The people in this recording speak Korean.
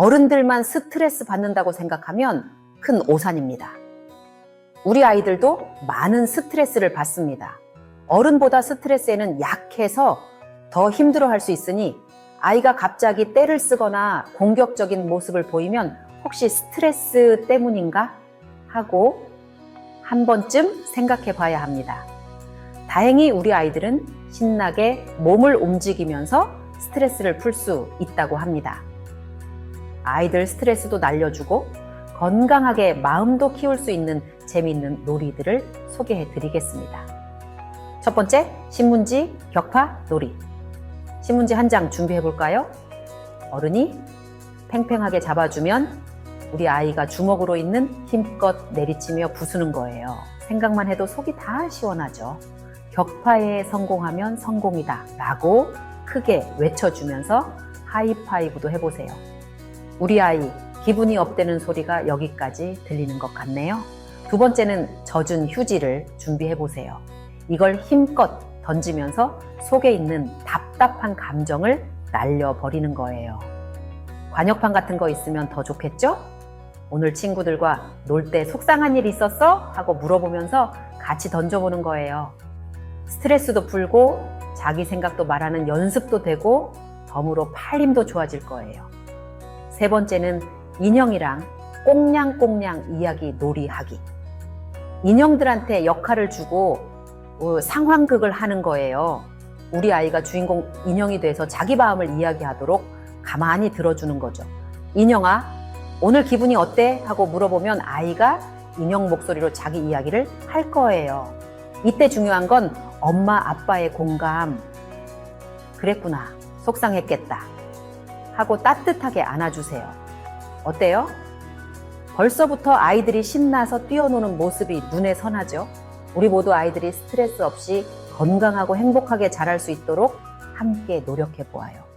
어른들만 스트레스 받는다고 생각하면 큰 오산입니다. 우리 아이들도 많은 스트레스를 받습니다. 어른보다 스트레스에는 약해서 더 힘들어 할 수 있으니 아이가 갑자기 떼를 쓰거나 공격적인 모습을 보이면 혹시 스트레스 때문인가 하고 한 번쯤 생각해 봐야 합니다. 다행히 우리 아이들은 신나게 몸을 움직이면서 스트레스를 풀 수 있다고 합니다. 아이들 스트레스도 날려주고 건강하게 마음도 키울 수 있는 재미있는 놀이들을 소개해 드리겠습니다. 첫 번째, 신문지 격파 놀이. 신문지 한 장 준비해 볼까요? 어른이 팽팽하게 잡아주면 우리 아이가 주먹으로 있는 힘껏 내리치며 부수는 거예요. 생각만 해도 속이 다 시원하죠. 격파에 성공하면 성공이다 라고 크게 외쳐주면서 하이파이브도 해보세요. 우리 아이 기분이 업되는 소리가 여기까지 들리는 것 같네요. 두 번째는 젖은 휴지를 준비해 보세요. 이걸 힘껏 던지면서 속에 있는 답답한 감정을 날려버리는 거예요. 관역판 같은 거 있으면 더 좋겠죠? 오늘 친구들과 놀 때 속상한 일 있었어? 하고 물어보면서 같이 던져보는 거예요. 스트레스도 풀고 자기 생각도 말하는 연습도 되고 덤으로 팔림도 좋아질 거예요. 세 번째는 인형이랑 꽁냥꽁냥 이야기 놀이하기. 인형들한테 역할을 주고 어, 상황극을 하는 거예요. 우리 아이가 주인공 인형이 돼서 자기 마음을 이야기하도록 가만히 들어주는 거죠. 인형아, 오늘 기분이 어때? 하고 물어보면 아이가 인형 목소리로 자기 이야기를 할 거예요. 이때 중요한 건 엄마, 아빠의 공감. 그랬구나. 속상했겠다. 하고 따뜻하게 안아주세요. 어때요? 벌써부터 아이들이 신나서 뛰어노는 모습이 눈에 선하죠? 우리 모두 아이들이 스트레스 없이 건강하고 행복하게 자랄 수 있도록 함께 노력해 보아요.